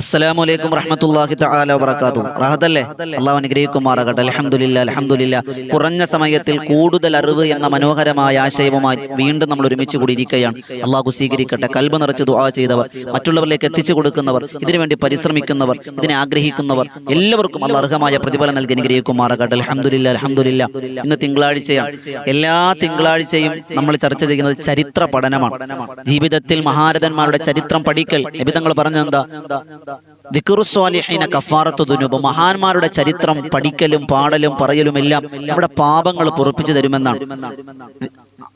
അസ്സലാമു അലൈക്കും റഹ്മത്തുള്ളാഹി തആല വബറകാതുഹു. റഹദല്ലേ അള്ളാഹു അനുഗ്രഹിക്കുമാറാകട്ടെ. അൽഹംദുലില്ല അൽഹംദുലില്ല കുറഞ്ഞ സമയത്തിൽ കൂടുതൽ അറിവ് എന്ന മനോഹരമായ ആശയവുമായി വീണ്ടും നമ്മൾ ഒരുമിച്ച് കൂടിയിരിക്കുകയാണ്. അള്ളാഹു സ്വീകരിക്കട്ടെ. കൽബ് നിറച്ച് ദുആ ചെയ്തവർ മറ്റുള്ളവരിലേക്ക് എത്തിച്ചു കൊടുക്കുന്നവർ ഇതിനുവേണ്ടി പരിശ്രമിക്കുന്നവർ ഇതിനെ ആഗ്രഹിക്കുന്നവർ എല്ലാവർക്കും അള്ള അർഹമായ പ്രതിഫലം നൽകി അനുഗ്രഹിക്കുമാറാകട്ടെ. അൽഹംദുലില്ല അൽഹംദുലില്ല ഇന്ന് തിങ്കളാഴ്ചയാണ്. എല്ലാ തിങ്കളാഴ്ചയും നമ്മൾ ചർച്ച ചെയ്യുന്നത് ചരിത്ര പഠനമാണ്. ജീവിതത്തിൽ മഹാരഥന്മാരുടെ ചരിത്രം പഠിക്കൽ. നബിതങ്ങൾ പറഞ്ഞെന്താ 있습니다. ദിക്കുറുസ്വാലിഹീന കഫാറത്തു ദുനൂബ്. മഹാന്മാരുടെ ചരിത്രം പഠിക്കലും പാടലും പറയലും എല്ലാം നമ്മുടെ പാപങ്ങൾ പൊറപ്പിച്ചു തരുമെന്നാണ്.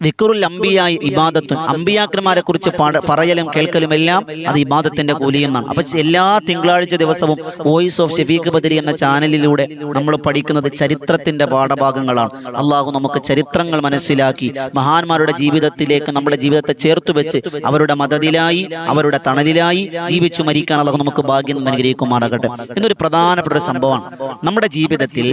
ദിക്കുറുൽ അമ്പിയായി ഇബാദത്തുൻ. അമ്പിയാക്കന്മാരെ കുറിച്ച് പറയലും കേൾക്കലും എല്ലാം അത് ഇബാദത്തിന്റെ കൂലിയെന്നാണ്. അപ്പൊ എല്ലാ തിങ്കളാഴ്ച ദിവസവും വോയിസ് ഓഫ് ഷെഫീഖ് ബദരി എന്ന ചാനലിലൂടെ നമ്മൾ പഠിക്കുന്നത് ചരിത്രത്തിന്റെ പാഠഭാഗങ്ങളാണ്. അള്ളാഹു നമുക്ക് ചരിത്രങ്ങൾ മനസ്സിലാക്കി മഹാന്മാരുടെ ജീവിതത്തിലേക്ക് നമ്മുടെ ജീവിതത്തെ ചേർത്തു വെച്ച് അവരുടെ മതത്തിലായി അവരുടെ തണലിലായി ജീവിച്ചു മരിക്കാൻ അള്ളാഹു നമുക്ക് ഭാഗ്യം അനുഗ്രഹിക്കുമാറാകട്ടെ. എന്നൊരു പ്രധാനപ്പെട്ട ഒരു സംഭവമാണ്. നമ്മുടെ ജീവിതത്തിൽ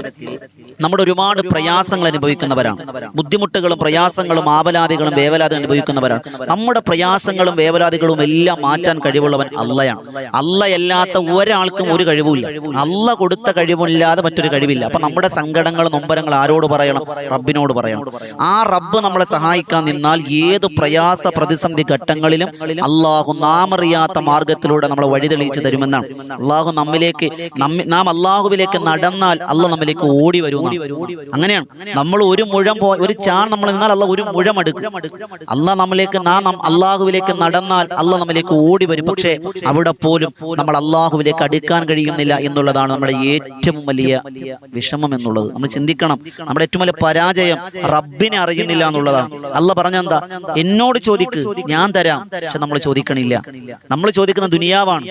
നമ്മുടെ ഒരുപാട് പ്രയാസങ്ങൾ അനുഭവിക്കുന്നവരാണ്. ബുദ്ധിമുട്ടുകളും പ്രയാസങ്ങളും ആവലാദികളും വേവലാതികളും അനുഭവിക്കുന്നവരാണ്. നമ്മുടെ പ്രയാസങ്ങളും വേവലാതികളും എല്ലാം മാറ്റാൻ കഴിവുള്ളവൻ അള്ളയാണ്. അല്ലയല്ലാത്ത ഒരാൾക്കും ഒരു കഴിവുമില്ല. അല്ല കൊടുത്ത കഴിവില്ലാതെ മറ്റൊരു കഴിവില്ല. അപ്പൊ നമ്മുടെ സങ്കടങ്ങൾ നൊമ്പരങ്ങൾ ആരോട് പറയണം? റബ്ബിനോട് പറയണം. ആ റബ്ബ് നമ്മളെ സഹായിക്കാൻ നിന്നാൽ ഏത് പ്രയാസ പ്രതിസന്ധി ഘട്ടങ്ങളിലും അള്ളാഹു നാമറിയാത്ത മാർഗത്തിലൂടെ നമ്മളെ വഴി തെളിയിച്ചു തരുമെന്നാണ്. അള്ളാഹു നമ്മിലേക്ക് നമ്മി- നാം അള്ളാഹുവിലേക്ക് നടന്നാൽ അല്ല നമ്മിലേക്ക് ഓടി വരുമെന്നാണ്. അങ്ങനെയാണ്. നമ്മൾ ഒരു മുഴം പോ ഒരു ചാൺ നമ്മൾ നിന്നാൽ അല്ല ഒരു മുഴം എടുക്കും. അല്ല നമ്മിലേക്ക് നാം അള്ളാഹുവിലേക്ക് നടന്നാൽ അല്ല നമ്മിലേക്ക് ഓടി വരും. പക്ഷേ അവിടെ പോലും നമ്മൾ അള്ളാഹുവിലേക്ക് അടുക്കാൻ കഴിയുന്നില്ല എന്നുള്ളതാണ് നമ്മുടെ ഏറ്റവും വലിയ വിഷമം എന്നുള്ളത്. നമ്മൾ ചിന്തിക്കണം. നമ്മുടെ ഏറ്റവും വലിയ പരാജയം റബ്ബിനെ അറിയുന്നില്ല എന്നുള്ളതാണ്. അല്ല പറഞ്ഞെന്താ എന്നോട് ചോദിക്ക്. ഞാൻ തരാം. പക്ഷെ നമ്മൾ ചോദിക്കണില്ല. നമ്മൾ ചോദിക്കുന്ന ദുനിയാവാണ്.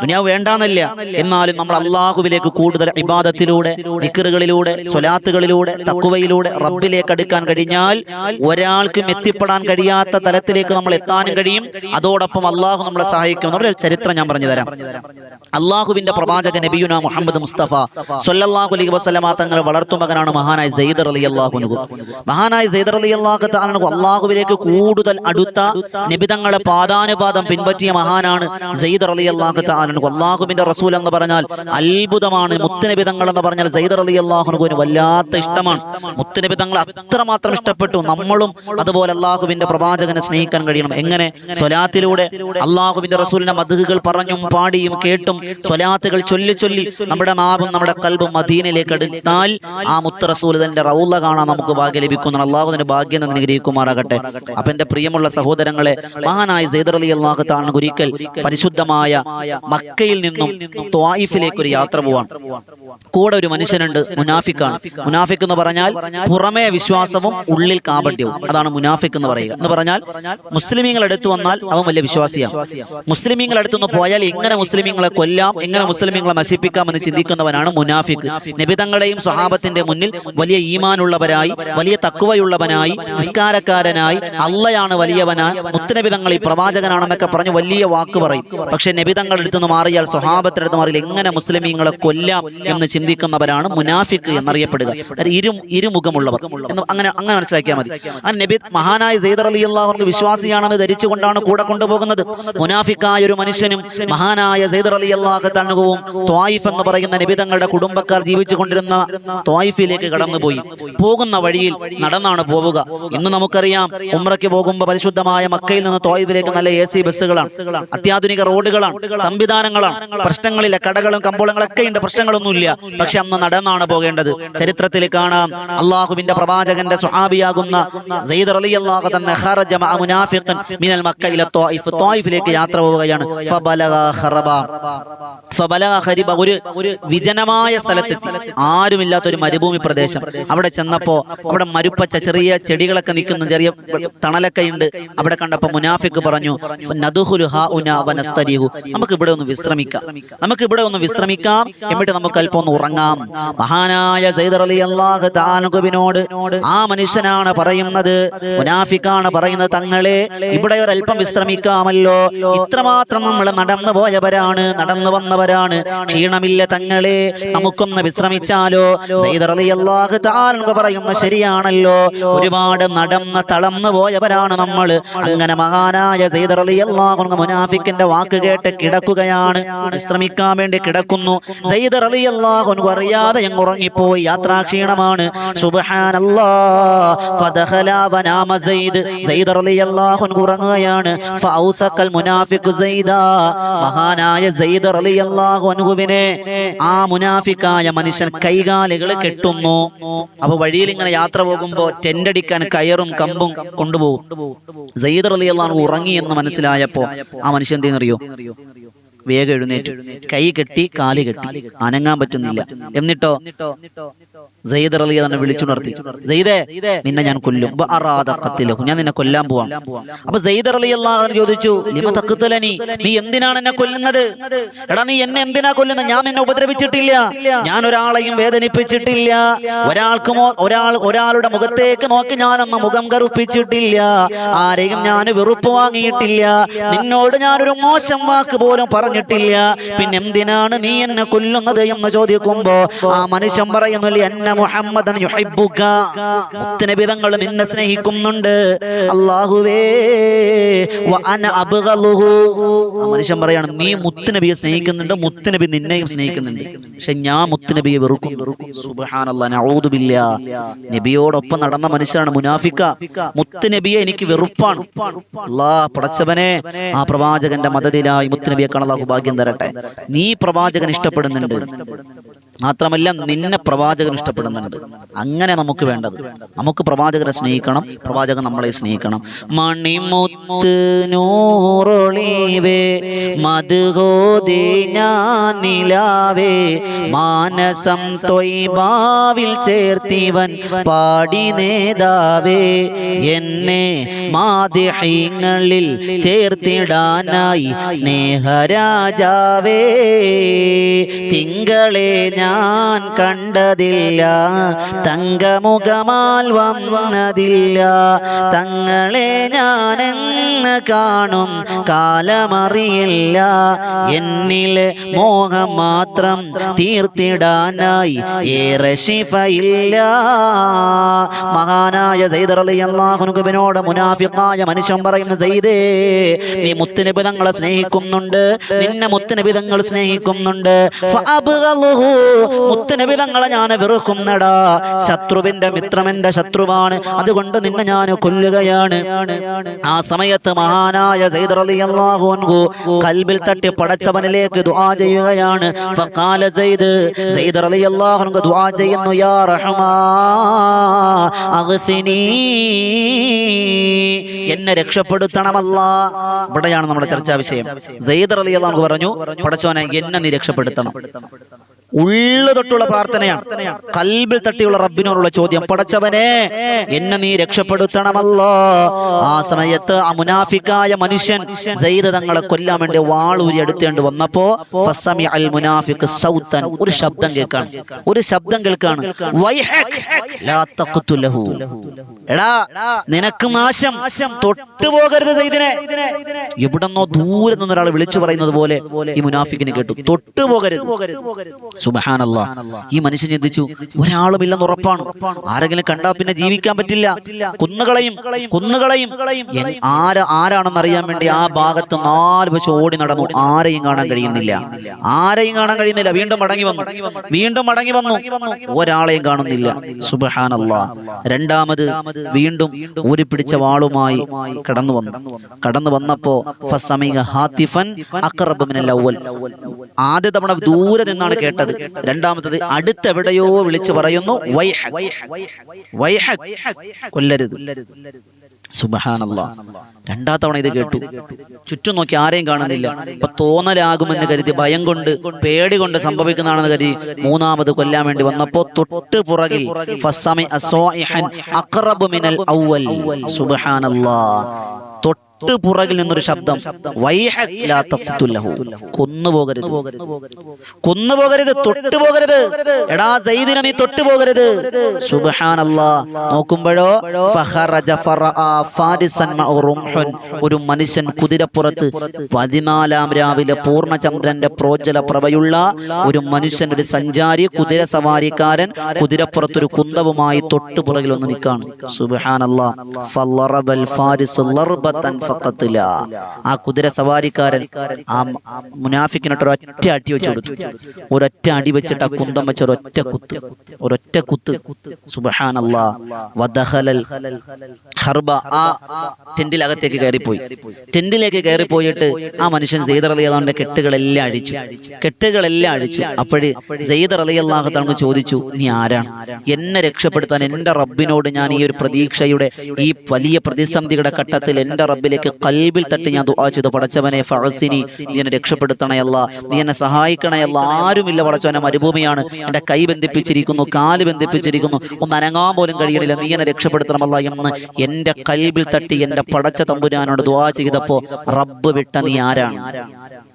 ദുനിയാവ് വേണ്ടാന്നല്ല. എന്നാലും നമ്മൾ അള്ളാഹുവിലേക്ക് കൂടുതൽ ഇബാദത്തിലൂടെ നിക്കറുകളിലൂടെ സ്വലാത്തുകളിലൂടെ തക്കുവയിലൂടെ റബ്ബിലേക്ക് അടുക്കാൻ കഴിഞ്ഞാൽ ഒരാൾക്കും എത്തിപ്പെടാൻ കഴിയാത്ത തലത്തിലേക്ക് നമ്മൾ എത്താനും കഴിയും. അതോടൊപ്പം അള്ളാഹു നമ്മളെ സഹായിക്കും. എന്നുള്ള ഒരു ചരിത്രം ഞാൻ പറഞ്ഞു തരാം. അള്ളാഹുവിന്റെ പ്രവാചക നബിയുന മുഹമ്മദ് മുസ്തഫ സൊല്ലാഹു അലൈഹി വസല്ലമ തങ്ങൾ വളർത്തുമകനാണ് മഹാനായ സെയ്ദർ അലി അള്ളാഹുനു മഹാനായ സെയ്ദർ അലി അള്ളാഹു അള്ളാഹുവിലേക്ക് കൂടുതൽ അടുത്ത നിബിതങ്ങളെ പാദാനുപാദം പിൻപറ്റിയ മഹാനാണ് സെയ്ദർ അലി അള്ളാഹു താലു അള്ളാഹുവിന്റെ റസൂൽ എന്ന് പറഞ്ഞാൽ അത്ഭുതമാണ്. മുത്തുനിബിതങ്ങൾ എന്ന് പറഞ്ഞാൽ സെയ്ദർ അലി അള്ളാഹുനുഹുവിന് വല്ലാത്ത ഇഷ്ടമാണ്. മുത്തുനിബിതങ്ങൾ അത്രമാത്രം ഇഷ്ടപ്പെട്ടു. നമ്മളും അതുപോലെ അള്ളാഹുവിന്റെ പ്രവാചകനെ സ്നേഹിക്കാൻ കഴിയണം. എങ്ങനെ? സ്വലാത്തിലൂടെ. അള്ളാഹുവിന്റെ റസൂലിന്റെ മധുകൾ പറഞ്ഞും പാടിയും കേട്ടും സ്വലാത്തുകൾ ചൊല്ലി ചൊല്ലി നമ്മുടെ മാവും നമ്മുടെ കൽബും മദീനയിലേക്ക് എടുത്താൽ ആ മുത്ത് റസൂൽ തന്റെ റൗല കാണാൻ നമുക്ക് ഭാഗ്യം ലഭിക്കുന്ന അള്ളാഹുവിന്റെ ഭാഗ്യം എന്ന് നിഗ്രഹിക്കുമാറാകട്ടെ അപ്പൊ എന്റെ പ്രിയമുള്ള സഹോദരങ്ങളെ മഹാനായ സൈദർ അലി അള്ളാഹു താൻ ഒരിക്കൽ പരിശുദ്ധമായ മക്കയിൽ നിന്നും ത്വായിഫിലേക്ക് ഒരു യാത്ര പോവാൻ കൂടെ ഒരു മനുഷ്യനുണ്ട് മുനാഫിക്കാണ്. മുനാഫിക് എന്ന് പറഞ്ഞാൽ പുറമേ വിശ്വാസവും ഉള്ളിൽ കാപട്യവും. അതാണ് മുനാഫിക് എന്ന് പറയുക. എന്ന് പറഞ്ഞാൽ മുസ്ലിമീങ്ങൾ എടുത്തു വന്നാൽ അവൻ വലിയ വിശ്വാസിയാണ്. മുസ്ലിമീങ്ങൾ അടുത്തുനിന്ന് പോയാൽ എങ്ങനെ മുസ്ലിമീങ്ങളെ കൊല്ലാം എങ്ങനെ മുസ്ലിമീങ്ങളെ നശിപ്പിക്കാം എന്ന് ചിന്തിക്കുന്നവനാണ് മുനാഫിക് നബിതങ്ങളുടെയും സ്വഹാബത്തിന്റെ മുന്നിൽ വലിയ ഈമാനുള്ളവരായി വലിയ തക്കുവയുള്ളവനായി നിസ്കാരക്കാരനായി അള്ളയാണ് വലിയവനായി മുത്തനബിതങ്ങൾ ഈ പ്രവാചകനാണെന്നൊക്കെ പറഞ്ഞ് വലിയ വാക്ക് പറയും. പക്ഷെ നബിതങ്ങളുടെ അടുത്ത് നിന്ന് മാറിയാൽ സ്വഹാബത്തിന്റെ അടുത്ത് മാറിയാൽ എങ്ങനെ മുസ്ലിമീങ്ങളെ കൊല്ലാം എന്ന് ചിന്തിക്കുന്നവരാണ് മുനാഫിക്ക് എന്നറിയപ്പെടുക. ഇരു ഇരുമുഖമുള്ളവർ. എന്ന് അങ്ങനെ അങ്ങനെ മനസ്സിലാക്കിയാൽ മതി. ആ നബി മഹാനായ സെയ്ദർ അലി അള്ളാഹുർക്ക് വിശ്വാസിയാണെന്ന് ധരിച്ചുകൊണ്ടാണ് കൂടെ കൊണ്ടുപോകുന്നത്. മുനാഫിക്കായ ഒരു മനുഷ്യനും മഹാനായ സെയ്ദർ അലി അള്ളാഹ് തണ്ണുകവും ത്വായിഫ് എന്ന് പറയുന്ന നബിതങ്ങളുടെ കുടുംബക്കാർ ജീവിച്ചു കൊണ്ടിരുന്ന ത്വായിഫിലേക്ക് കടന്നുപോയി. പോകുന്ന വഴിയിൽ നടന്നാണ് പോവുക. ഇന്ന് നമുക്കറിയാം ഉമ്രയ്ക്ക് പോകുമ്പോൾ പരിശുദ്ധമായ മക്കയിൽ നിന്ന് ത്വായിഫിലേക്ക് നല്ല എ സി ബസ്സുകളാണ്. അത്യാധുനിക റോഡുകളാണ്. സംവിധാനങ്ങളാണ്. പ്രശ്നങ്ങളില്ല കടകളും കമ്പോളങ്ങളൊക്കെ ഉണ്ട്. പ്രശ്നങ്ങളൊന്നുമില്ല. പക്ഷെ അന്ന് നടന്നാണ് പോകേണ്ടത്. ചരിത്രത്തിൽ കാണാം അള്ളാഹുവിന്റെ പ്രവാചകന്റെ സ്വഹാബിയാകുന്ന മിനൽ ത്വായിഫ് ത്വായിഫിലേക്ക് യാത്ര പോവുകയാണ്. ഫബലഗ ഒരു വിജനമായ സ്ഥലത്തെത്തി. ആരുമില്ലാത്ത ഒരു മരുഭൂമി പ്രദേശം. അവിടെ ചെന്നപ്പോ അവിടെ മരുപ്പച്ച ചെറിയ ചെടികളൊക്കെ നിൽക്കുന്ന. ചെറിയ തണലൊക്കെ ഉണ്ട്. അവിടെ കണ്ടപ്പോ മുനാഫിക്ക് പറഞ്ഞു നമുക്ക് ഇവിടെ ഒന്ന് വിശ്രമിക്കാം. നമുക്ക് ഇവിടെ ഒന്ന് വിശ്രമിക്കാം. എന്നിട്ട് നമുക്ക് അല്പം ഒന്ന് ഉറങ്ങാം. മഹാനായ സൈദർ അലി അള്ളാഹ് ആ മനുഷ്യനാണ് പറയുന്നത് മുനാഫിക്കാണ് പറയുന്നത് തങ്ങളെ ഇവിടെ ഒരല്പം വിശ്രമിക്കാമല്ലോ. ഇത്രമാത്രം നമ്മൾ നടന്നു പോയവരാണ് നടന്നു വന്നവരാണ്. ക്ഷീണമില്ല തങ്ങളെ നമുക്കൊന്ന് വിശ്രമിച്ചാലോ? സൈദർ അലി അള്ളാഹ് താനുക പറയുന്ന ശരിയാണല്ലോ. ഒരുപാട് നടന്ന് തളന്നു പോയവരാണ് നമ്മൾ. അങ്ങനെ മഹാനായ സൈദർ അലി അള്ളാഹു മുനാഫിക്കിന്റെ വാക്ക് കേട്ട് കിടക്കുകയാണ്. വിശ്രമിക്കാൻ വേണ്ടി കിടക്കുന്നു. അലി സയ്യിദ് റളിയല്ലാഹു അറിയാതെ അങ്ങ് ഉറങ്ങിപ്പോയി. യാത്രാക്ഷീണമാണ്. സുബ്ഹാനല്ലാ. ഉറങ്ങുകയാണ്. മഹാനായ റളിയല്ലാഹു അൻഹുവിനെ ആ മുനാഫിക്കായ മനുഷ്യൻ കൈകാലുകൾ കെട്ടുന്നു. അപ്പൊ വഴിയിൽ ഇങ്ങനെ യാത്ര പോകുമ്പോ ടെന്റ് കയറും കമ്പും കൊണ്ടുപോകും. സയ്യിദ് റളിയല്ലാഹു ഉറങ്ങി എന്ന് മനസ്സിലായപ്പോ ആ മനുഷ്യൻ എന്തെന്നറിയോ വേഗം എഴുന്നേറ്റു. കൈ കെട്ടി കാൽ കെട്ടി. അനങ്ങാൻ പറ്റുന്നില്ല. എന്നിട്ടോ? സെയ്ദർ അലി തന്നെ വിളിച്ചുണർത്തി. സെയ്ദേ നിന്നെ ഞാൻ കൊല്ലും. ഞാൻ നിന്നെ കൊല്ലാൻ പോവാം. അപ്പൊ സെയ്ദർ അലി അള്ളാഹു ചോദിച്ചു ലിമ നീ എന്തിനാണ് എന്നെ കൊല്ലുന്നത്? എടാ നീ എന്നെ എന്തിനാ കൊല്ലുന്നത് ഞാൻ എന്നെ ഉപദ്രവിച്ചിട്ടില്ല. ഞാൻ ഒരാളെയും വേദനിപ്പിച്ചിട്ടില്ല. ഒരാൾക്ക് ഒരാൾ ഒരാളുടെ മുഖത്തേക്ക് നോക്കി ഞാനൊന്ന് മുഖം കറുപ്പിച്ചിട്ടില്ല. ആരെയും ഞാൻ വെറുപ്പ് വാങ്ങിയിട്ടില്ല. നിന്നോട് ഞാനൊരു മോശം വാക്ക് പോലും പറഞ്ഞിട്ടില്ല. പിന്നെ എന്തിനാണ് നീ എന്നെ കൊല്ലുന്നത് എന്ന് ചോദിക്കുമ്പോ ആ മനുഷ്യൻ പറയുന്നില്ല എന്നെ മുഹമ്മദൻ യുഹിബ്ബുക. മുത്തനബി തങ്ങൾ നിന്നെ സ്നേഹിക്കുന്നുണ്ട്. അല്ലാഹുവേ വ അന അബ്ഗലുഹു ആ മനുഷ്യൻ പറയാണ് നീ മുത്തുനബിയെ സ്നേഹിക്കുന്നുണ്ട് മുത്തുനബി നിന്നെയും സ്നേഹിക്കുന്നുണ്ട്. പക്ഷെ ഞാൻ മുത്തുനബിയെ നഊദു ബില്ലാ നബിയോടൊപ്പം നടന്ന മനുഷ്യനാണ് മുനാഫിക്ക. മുത്തുനബിയെ എനിക്ക് വെറുപ്പാണ്. അല്ലാ പടച്ചവനെ ആ പ്രവാചകന്റെ മതത്തിലായി മുത്തുനബിയെ കാണാൻ ഭാഗ്യം തരട്ടെ. നീ പ്രവാചകൻ ഇഷ്ടപ്പെടുന്നുണ്ട്. മാത്രമല്ല നിന്നെ പ്രവാചകൻ ഇഷ്ടപ്പെടുന്നുണ്ട്. അങ്ങനെ നമുക്ക് വേണ്ടത്. നമുക്ക് പ്രവാചകനെ സ്നേഹിക്കണം. പ്രവാചകൻ നമ്മളെ സ്നേഹിക്കണം. മണിമുത്ത് നൂറൊളിവേ മധുഗോദി ഞാൻ നിലാവേ മാനസം തൊയ്ബാവിൽ ചേർത്തിവൻ പാടി നേതാവേ എന്നെ മാതിഹ്യങ്ങളിൽ ചേർത്തിടാനായി സ്നേഹരാജാവേ തിങ്കളെ ഞാൻ കണ്ടതില്ല. തങ്കമുഖമാൽ വന്നതില്ല. തങ്ങളെ ഞാൻ എന്ന് കാണും കാലമറിയില്ല. എന്നിലെ മോഹം മാത്രം തീർത്തിടാനായി ഏറെ ശിഫയില്ല. മഹാനായ സൈദറിയാഹുനുബിനോട് മുനാഫിക്കായ മനുഷ്യൻ പറയുന്ന സൈദേ നീ മുത്തുനബി തങ്ങളെ സ്നേഹിക്കുന്നുണ്ട്. നിന്നെ മുത്തുനബി തങ്ങൾ സ്നേഹിക്കുന്നുണ്ട്. മുത്തുനബി തങ്ങളെ ഞാൻ വെറുക്കുന്നടാ. ശത്രുവിന്റെ മിത്രമെന്റെ ശത്രുവാണ്. അതുകൊണ്ട് നിന്നെ ഞാൻ കൊല്ലുകയാണ്. ആ സമയത്ത് മഹാനായ അൻഹു കൽബിൽ തട്ടി പടച്ചവനിലേക്ക് ദുആ ചെയ്യുകയാണ്. ഫഖാല റളിയല്ലാഹു അൻഹു ദുആ ചെയ്യുന്നു യാ റഹ്മാ എന്നെ രക്ഷപ്പെടുത്തണമല്ല. ഇവിടെയാണ് നമ്മുടെ ചർച്ചാ വിഷയം. റളിയല്ലാഹു പറഞ്ഞു പടച്ചോനെ എന്നെ നീ രക്ഷപ്പെടുത്തണം. ഉള്ളു തൊട്ടുള്ള പ്രാർത്ഥനയാണ് കൽബിൽ തട്ടിയുള്ള റബ്ബിനോടുള്ള ചോദ്യം പടച്ചവനെ എന്നെ നീ രക്ഷപ്പെടുത്തണമല്ലോ. ആ സമയത്ത് ആ മുനാഫിക്കായ മനുഷ്യൻ തങ്ങളെ കൊല്ലാൻ വേണ്ടി വാളൂരി എടുത്തേണ്ടി വന്നപ്പോ ഫസമി അൽ മുനാഫിക് സൗത്തൻ. ഒരു ശബ്ദം കേൾക്കാണ് ഒരു ശബ്ദം കേൾക്കാണ് എടാ നിനക്ക് നാശം തൊട്ടുപോകരുത് സൈദിനെ എവിടെന്നോ ദൂരെ നിന്ന് ഒരാൾ വിളിച്ചു പറയുന്നത് പോലെ ഈ മുനാഫിക്കിന് കേട്ടു തൊട്ടുപോകരുത് സുബഹാനല്ല. ഈ മനുഷ്യൻ ചിന്തിച്ചു ഒരാളുമില്ലെന്ന് ഉറപ്പാണ്. ആരെങ്കിലും കണ്ടാൽ പിന്നെ ജീവിക്കാൻ പറ്റില്ല. കുന്നുകളയും കുന്നുകളയും. ആര ആരാണെന്ന് അറിയാൻ വേണ്ടി ആ ഭാഗത്ത് നാല് വശം ഓടി നടന്നു. ആരെയും കാണാൻ കഴിയുന്നില്ല. ആരെയും കാണാൻ കഴിയുന്നില്ല. വീണ്ടും മടങ്ങി വന്നു. വീണ്ടും മടങ്ങി വന്നു. ഒരാളെയും കാണുന്നില്ല. സുബഹാനല്ല. രണ്ടാമത് വീണ്ടും ഊരി പിടിച്ച വാളുമായി കടന്നു വന്നു. കടന്നു വന്നപ്പോ ആദ്യ തവണ ദൂരെ നിന്നാണ് കേട്ടത്. രണ്ടാമത്തത് അടുത്തെവിടെയോ വിളിച്ചു പറയുന്നു വൈഹ വൈഹ കൊല്ലരുത്. രണ്ടാം തവണ ഇത് കേട്ടു. ചുറ്റും നോക്കി ആരെയും കാണുന്നില്ല. അപ്പൊ തോന്നലാകുമെന്ന് കരുതി ഭയം കൊണ്ട് പേടി കൊണ്ട് സംഭവിക്കുന്നതാണെന്ന് കരുതി മൂന്നാമത് കൊല്ലാൻ വേണ്ടി വന്നപ്പോ തൊട്ട് പുറകിൽ അഖറബു മിനൽ അവ്വൽ സുബ്ഹാനല്ലാ. തൊട്ട് പുറകിൽ നിന്നൊരു ശബ്ദം. വൈഹക് കൊന്നുപോകരുത്. കൊന്നുപോകരുത് തൊട്ട് പോകരുത് എടാ സൈദിനം നീ തൊട്ടുപോകരുത്. സുബാനല്ലാ നോക്കുമ്പോഴോ ഒരു മനുഷ്യൻ കുതിരപ്പുറത്ത് പതിനാലാം രാവിലെ പൂർണചന്ദ്രന്റെ പ്രോജ്വല പ്രഭയുള്ള ഒരു മനുഷ്യൻ ഒരു സഞ്ചാരി കുതിര സവാരിക്കാരൻ കുതിരപ്പുറത്തൊരു കുന്തവുമായി തൊട്ടുപുറകിൽ ഒന്ന് നിൽക്കാണ്. സുബ്ഹാനല്ലാ. ആ കുതിര സവാരിക്കാരൻ ആ മുനാഫിക്കിനോട്ട് ഒരൊറ്റ അടി വെച്ച് കൊടുത്തു. ഒരൊറ്റ അടി വെച്ചിട്ട് ആ കുന്തം വെച്ച ഒരൊറ്റ കുത്ത്. ഒരൊറ്റ കുത്ത്. സുബഹാനല്ലാ. വദഹലൽ ഹർബ. ആ ടെന്റിലകത്തേക്ക് കയറിപ്പോയി. ടെന്റിലേക്ക് കയറിപ്പോയിട്ട് ആ മനുഷ്യൻ സെയ്ദർ അലി അള്ളാഹുന്റെ കെട്ടുകളെല്ലാം അഴിച്ചു. കെട്ടുകളെല്ലാം അഴിച്ചു. അപ്പോഴ് സെയ്ദർ അലി അള്ളാഹു ചോദിച്ചു നീ ആരാണ്? എന്നെ രക്ഷപ്പെടുത്താൻ എന്റെ റബ്ബിനോട് ഞാൻ ഈ ഒരു പ്രതീക്ഷയുടെ ഈ വലിയ പ്രതിസന്ധിയുടെ ഘട്ടത്തിൽ എന്റെ റബ്ബിലേക്ക് കൽബിൽ തട്ടി ഞാൻ ദുആ ചെയ്തു. പടച്ചവനെ ഫഅസിനി. നീ എന്നെ രക്ഷപ്പെടുത്തണയല്ല നീ എന്നെ സഹായിക്കണയല്ല ആരുമില്ല പടച്ചവനെ മരുഭൂമിയാണ്. എന്റെ കൈ ബന്ധിപ്പിച്ചിരിക്കുന്നു കാൽ ബന്ധിപ്പിച്ചിരിക്കുന്നു. ഒന്ന് അനങ്ങാൻ പോലും കഴിയണില്ല. നീ എന്നെ രക്ഷപ്പെടുത്തണമല്ല എന്ന് എന്റെ കൽബിൽ തട്ടി എന്റെ പടച്ച തമ്പുരാനോട് ദുആ ചെയ്തപ്പോ റബ്ബ് വിട്ട നീ ആരാണ്?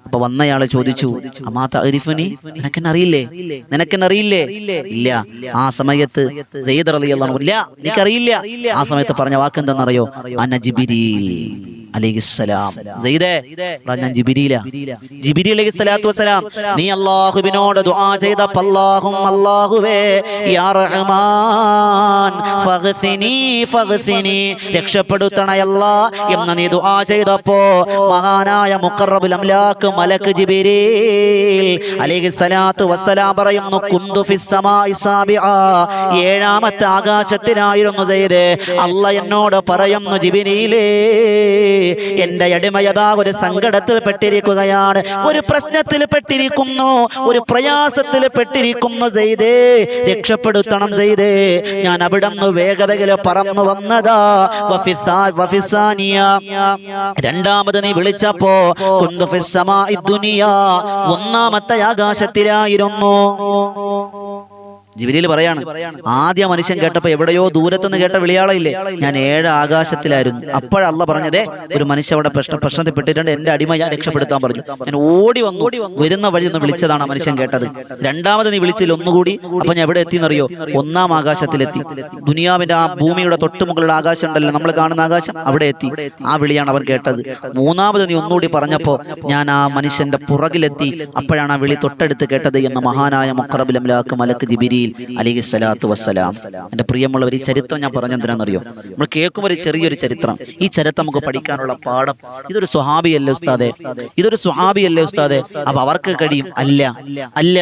അപ്പൊ വന്നയാൾ ചോദിച്ചു അമാത്ത അരിഫനി നിനക്കെന്നെ അറിയില്ലേ നിനക്കെന്നെ അറിയില്ലേ ഇല്ല. ആ സമയത്ത് സെയ്ദ് റളിയല്ലാഹു ഇല്ല എനിക്കറിയില്ല ആ സമയത്ത് പറഞ്ഞ വാക്ക് എന്താണെന്നറിയോ അന ജിബിരിൽ അലൈഹിസ്സലാം. സെയ്ദേ എടാ ഞാൻ ജിബിരിയില ജിബിരി അലൈഹി സ്വലാത്തു വസ്സലാം. നീ അല്ലാഹുവിനോട് ദുആ ചെയ്തപ്പോൾ അല്ലാഹും അല്ലാഹുവേ യാ റഹ്മാൻ ഫഗ്സിനി ഫഗ്സിനി എന്ന് നീ ദുആ ചെയ്തപ്പോ മഹാനായ മുഖറബുൽ അംലാക്ക് മലക്ക് ജിബിരീൽ അലൈഹി സ്വലാത്തു വസ്സലാം പറയുന്നു കുന്തു ഫിസ് സമാഇ സാബിഅ. ഏഴാമത്തെ ആകാശത്തിലായിരുന്നു സെയ്ദേ അല്ല എന്നോട് പറയുന്നു ജിബിരിയിലേ എന്റെ അടിമയതാ ഒരു സങ്കടത്തിൽ പെട്ടിരിക്കുകയാണ്. ഒരു പ്രശ്നത്തിൽ പെട്ടിരിക്കുന്നു. ഒരു പ്രയാസത്തിൽ പെട്ടിരിക്കുന്നു ചെയ്തേ രക്ഷപ്പെടുത്തണം ചെയ്തേ ഞാൻ അവിടെ നിന്ന് വേഗതയിൽ പറന്നു വന്നതാ. രണ്ടാമത് നീ വിളിച്ചപ്പോ. ഒന്നാമത്തെ ആകാശത്തിലായിരുന്നു. ജിബിലിയിൽ പറയാണ് ആദ്യ മനുഷ്യൻ കേട്ടപ്പോ എവിടെയോ ദൂരത്തുനിന്ന് കേട്ട വിളിയാളയില്ലേ? ഞാൻ ഏഴ് ആകാശത്തിലായിരുന്നു. അപ്പോഴല്ല പറഞ്ഞതേ ഒരു മനുഷ്യ അവിടെ പ്രശ്ന പ്രശ്നത്തിൽ പെട്ടിട്ടുണ്ട് എന്റെ അടിമ ഞാൻ രക്ഷപ്പെടുത്താൻ പറഞ്ഞു. ഞാൻ ഓടി വന്നു. വരുന്ന വഴി ഒന്ന് വിളിച്ചതാണ് മനുഷ്യൻ കേട്ടത്. രണ്ടാമത് നീ വിളിച്ചിൽ ഒന്നുകൂടി. അപ്പൊ ഞാൻ എവിടെ എത്തിയെന്നറിയോ? ഒന്നാം ആകാശത്തിലെത്തി. ദുനിയാവിന്റെ ആ ഭൂമിയുടെ തൊട്ടുമുകളുടെ ആകാശം ഉണ്ടല്ലോ. നമ്മൾ കാണുന്ന ആകാശം അവിടെ എത്തി. ആ വിളിയാണ് അവൻ കേട്ടത്. മൂന്നാമത് നീ ഒന്നുകൂടി പറഞ്ഞപ്പോ ഞാൻ ആ മനുഷ്യന്റെ പുറകിലെത്തി. അപ്പോഴാണ് ആ വിളി തൊട്ടടുത്ത് കേട്ടത് എന്ന മഹാനായ മുഖറബുലംലാക്ക് മലക്ക് ജിബിരിയിൽ അലിഹി സ്വലാത്തു വസ്സലാം. എന്റെ പ്രിയമുള്ളവർ ഈ ചരിത്രം ഞാൻ പറഞ്ഞെന്തിനാണെന്നറിയോ നമ്മൾ കേൾക്കുമ്പോൾ ഒരു ചെറിയൊരു ചരിത്രം. ഈ ചരിത്രം നമുക്ക് പഠിക്കാനുള്ള പാഠം. ഇതൊരു സ്വഹാബിയല്ലേ ഉസ്താദെ? ഇതൊരു സ്വഹാബിയല്ലേ ഉസ്താദെ? അപ്പൊ അവർക്ക് കഴിയും. അല്ല അല്ല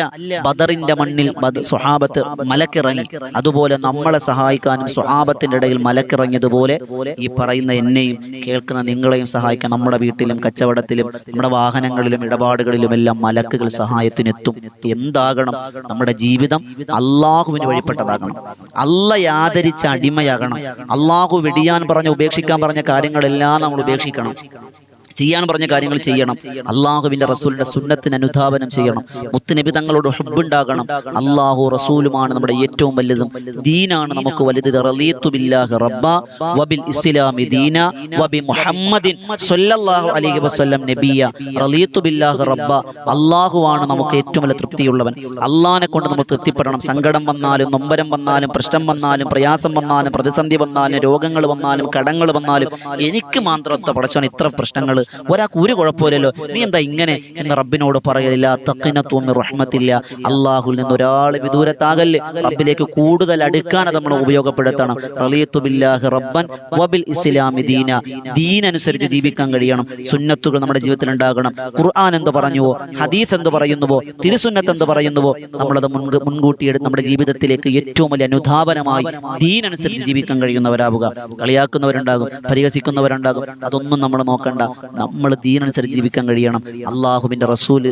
ബദറിന്റെ മണ്ണിൽ സ്വഹാബത്ത് മലക്കിറങ്ങി. അതുപോലെ നമ്മളെ സഹായിക്കാനും സ്വഹാബത്തിന്റെ ഇടയിൽ മലക്കിറങ്ങിയതുപോലെ ഈ പറയുന്ന എന്നെയും കേൾക്കുന്ന നിങ്ങളെയും സഹായിക്കാൻ നമ്മുടെ വീട്ടിലും കച്ചവടത്തിലും നമ്മുടെ വാഹനങ്ങളിലും ഇടപാടുകളിലും എല്ലാം മലക്കുകൾ സഹായത്തിനെത്തും. എന്താകണം? നമ്മുടെ ജീവിതം അള്ളാഹുവിന് വഴിപ്പെട്ടതാകണം. അല്ല ആദരിച്ച അടിമയാകണം. അള്ളാഹു വെടിയാൻ പറഞ്ഞ ഉപേക്ഷിക്കാൻ പറഞ്ഞ കാര്യങ്ങളെല്ലാം നമ്മൾ ഉപേക്ഷിക്കണം. ചെയ്യാൻ പറഞ്ഞ കാര്യങ്ങൾ ചെയ്യണം. അള്ളാഹുവിന്റെ റസൂലിന്റെ സുന്നത്തിന് അനുധാപനം ചെയ്യണം. മുത്തുനബി തങ്ങളോട് ഹുബുണ്ടാകണം. അള്ളാഹു റസൂലുമാണ് നമ്മുടെ ഏറ്റവും വലുതും. ദീനാണ് നമുക്ക് വലുത്. റബ്ബ വബിൽ ഇസ്ലാമി ദീന വബി മുഹമ്മദിൻ അലൈഹി വസല്ലം നബിയ. ബില്ലാഹി റബ്ബ. അള്ളാഹുവാണ് നമുക്ക് ഏറ്റവും വലിയ തൃപ്തിയുള്ളവൻ. അള്ളാഹിനെ കൊണ്ട് നമ്മൾ തൃപ്തിപ്പെടണം. സങ്കടം വന്നാലും നൊമ്പരം വന്നാലും പ്രശ്നം വന്നാലും പ്രയാസം വന്നാലും പ്രതിസന്ധി വന്നാലും രോഗങ്ങൾ വന്നാലും കടങ്ങൾ വന്നാലും എനിക്ക് മാത്രം പടച്ചവൻ ഇത്ര പ്രശ്നങ്ങൾ ഒരാൾക്ക് ഒരു കുഴപ്പമില്ലല്ലോ. നീ എന്താ ഇങ്ങനെ? എന്ന് റബ്ബിനോട് പറയലില്ല തക്കിനത്വം റഹ്മത്തില്ല. അള്ളാഹുൽ നിന്ന് ഒരാൾ വിദൂരത്താകൽ റബ്ബിലേക്ക് കൂടുതൽ അടുക്കാൻ നമ്മൾ ഉപയോഗപ്പെടുത്തണം. റളിയത്തു ബില്ലാഹി റബ്ബൻ വബിൽ ഇസ്ലാമി ദീന. ദീനനുസരിച്ച് ജീവിക്കാൻ കഴിയണം. സുന്നത്തുകൾ നമ്മുടെ ജീവിതത്തിൽ ഉണ്ടാകണം. ഖുർആൻ എന്ത് പറഞ്ഞുവോ? ഹദീസ് എന്ത് പറയുന്നുവോ? തിരുസുന്നത്ത് എന്ത് പറയുന്നുവോ? നമ്മളത് മുൻ മുൻകൂട്ടി എടുത്ത് നമ്മുടെ ജീവിതത്തിലേക്ക് ഏറ്റവും വലിയ അനുധാപനമായി ദീനനുസരിച്ച് ജീവിക്കാൻ കഴിയുന്നവരാവുക. കളിയാക്കുന്നവരുണ്ടാകും പരിഹസിക്കുന്നവരുണ്ടാകും. അതൊന്നും നമ്മൾ നോക്കണ്ട. നമ്മൾ ദീനനുസരിച്ച് ജീവിക്കാൻ കഴിയണം. അള്ളാഹുബിന്റെ റസൂൽ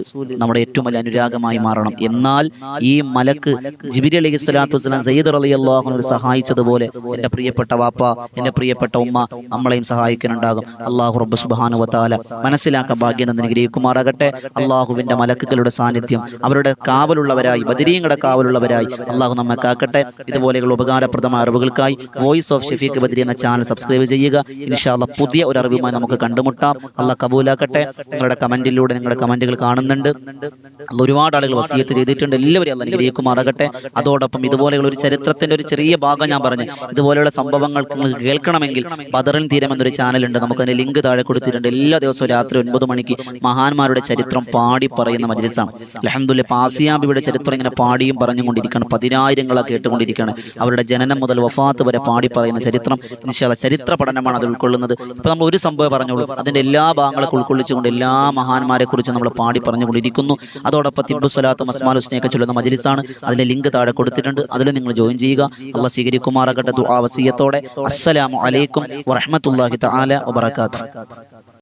നമ്മുടെ ഏറ്റവും വലിയ അനുരാഗമായി മാറണം. എന്നാൽ ഈ മലക്ക് ജിബിരി അലൈഹി സ്വലാത്തു വസ്സലാം സയ്യിദ് അലി അള്ളാഹുവിനെ സഹായിച്ചതുപോലെ എന്റെ പ്രിയപ്പെട്ട വാപ്പ എന്റെ പ്രിയപ്പെട്ട ഉമ്മ നമ്മളെയും സഹായിക്കാനുണ്ടാകും. അള്ളാഹു റബ്ബ് സുബാനു വത്താല മനസ്സിലാക്കാൻ ഭാഗ്യം തന്നെ ഗ്രഹിക്കുമാറാകട്ടെ അള്ളാഹുവിന്റെ മലക്കുകളുടെ സാന്നിധ്യം അവരുടെ കാവലുള്ളവരായി ബദരീങ്ങളുടെ കാവലുള്ളവരായി അള്ളാഹു നമ്മെ കാക്കട്ടെ. ഇതുപോലെയുള്ള ഉപകാരപ്രദമായ അറിവുകൾക്കായി വോയിസ് ഓഫ് ഷെഫീഖ് ബദരി എന്ന ചാനൽ സബ്സ്ക്രൈബ് ചെയ്യുക. ഇൻഷാല്ല പുതിയ ഒരു അറിവുമായി നമുക്ക് കണ്ടുമുട്ടാം. അല്ല കബൂലാക്കട്ടെ. നിങ്ങളുടെ കമന്റിലൂടെ നിങ്ങളുടെ കമന്റുകൾ കാണുന്നുണ്ട്. ഒരുപാട് ആളുകൾ വസീയത്ത് ചെയ്തിട്ടുണ്ട്. എല്ലാവരും അല്ല അനുഗ്രഹിക്കുമാറാകട്ടെ. അതോടൊപ്പം ഇതുപോലെയുള്ള ഒരു ചരിത്രത്തിന്റെ ഒരു ചെറിയ ഭാഗം ഞാൻ പറഞ്ഞു. ഇതുപോലെയുള്ള സംഭവങ്ങൾ നിങ്ങൾക്ക് കേൾക്കണമെങ്കിൽ ബദറിൻ തീരം എന്നൊരു ചാനലുണ്ട്. നമുക്കതിന് ലിങ്ക് താഴെ കൊടുത്തിട്ടുണ്ട്. എല്ലാ ദിവസവും രാത്രി ഒൻപത് മണിക്ക് മഹാന്മാരുടെ ചരിത്രം പാടി പറയുന്ന മജ്ലിസാണ്. അലഹമുല്ല പാസിയാബിയുടെ ചരിത്രം ഇങ്ങനെ പാടിയും പറഞ്ഞുകൊണ്ടിരിക്കുകയാണ്. പതിനായിരങ്ങളെ കേട്ടുകൊണ്ടിരിക്കുകയാണ്. അവരുടെ ജനനം മുതൽ വഫാത്ത് വരെ പാടി പറയുന്ന ചരിത്രം. നിശ്ചയ ചരിത്ര പഠനമാണ് അത് ഉൾക്കൊള്ളുന്നത്. ഇപ്പൊ നമ്മൾ ഒരു സംഭവം പറഞ്ഞോളൂ. അതിന്റെ എല്ലാ ഭാഗങ്ങളൊക്കെ ഉൾക്കൊള്ളിച്ചുകൊണ്ട് എല്ലാ മഹാന്മാരെ കുറിച്ച് നമ്മൾ പാടി പറഞ്ഞുകൊണ്ടിരിക്കുന്നു. അതോടൊപ്പം തിബു സ്വലാത്തും മസ്മാൽ ഹുസ്നയൊക്കെ ചൊല്ലുന്ന മജലിസാണ്. അതിലെ ലിങ്ക് താഴെ കൊടുത്തിട്ടുണ്ട്. അതിൽ നിങ്ങൾ ജോയിൻ ചെയ്യുക. അല്ല സ്വീകരിക്കുമാറാകട്ടെ ദുആ വസിയത്തോടെ. അസ്സലാമു അലൈക്കും വറഹ്മത്തുള്ളാഹി തആല വബറകാതുഹു.